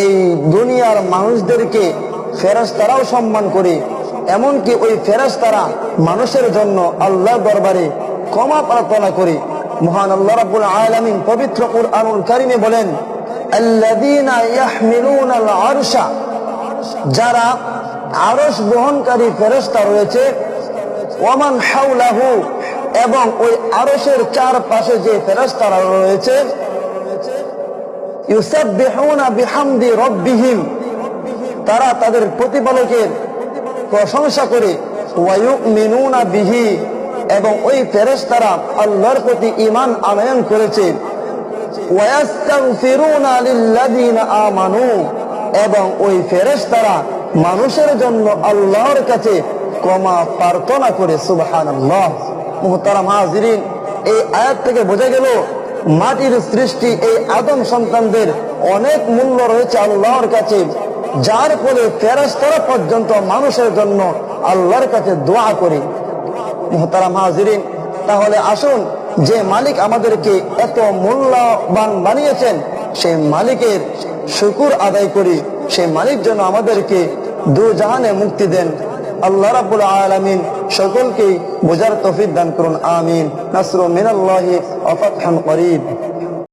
এই দুনিয়ার মানুষদেরকে ফেরেশতারাও সম্মান করে। এমনকি ওই ফেরেশতারা মানুষের জন্য আল্লাহ দরবারে ক্ষমা প্রার্থনা করে। মহান আল্লাহ রাব্বুল আলামিন পবিত্র কুরআনুল কারিমে বলেন যারা আরশ বহনকারী ফেরেশতা রয়েছে, ওয়ামান হাউলাহু এবং ওই আরশের চারপাশে যে ফেরেশতারা রয়েছে তারা তাদের প্রতিপালকের প্রশংসা করে বিহি, এবং ওই ফেরেস তারা আল্লাহর প্রতি ইমান আনয়ন করেছে। এবং ওই ফেরেস তারা মানুষের জন্য আল্লাহর কাছে ক্ষমা প্রার্থনা করে হাজিরিন, এই আয়াত থেকে বোঝা গেল মাটির সৃষ্টি এই আদম সন্তানদের অনেক মূল্য রয়েছে আল্লাহর কাছে, যার ফলে ফেরেশতারা পর্যন্ত মানুষের জন্য আল্লাহর কাছে দোয়া করে। মোহতারাম হাজিরিন, তাহলে আসুন যে মালিক আমাদেরকে এত মূল্যবান বানিয়েছেন, সেই মালিকের শুকুর আদায় করি। সেই মালিক যেন আমাদেরকে দু জাহানে মুক্তি দেন। আল্লাহ রাবুল আলামিন সকলকে বোঝার তফিক দান করুন আমিন। নাসরু মিনাল্লাহি ওয়া ফাতহুন করিব।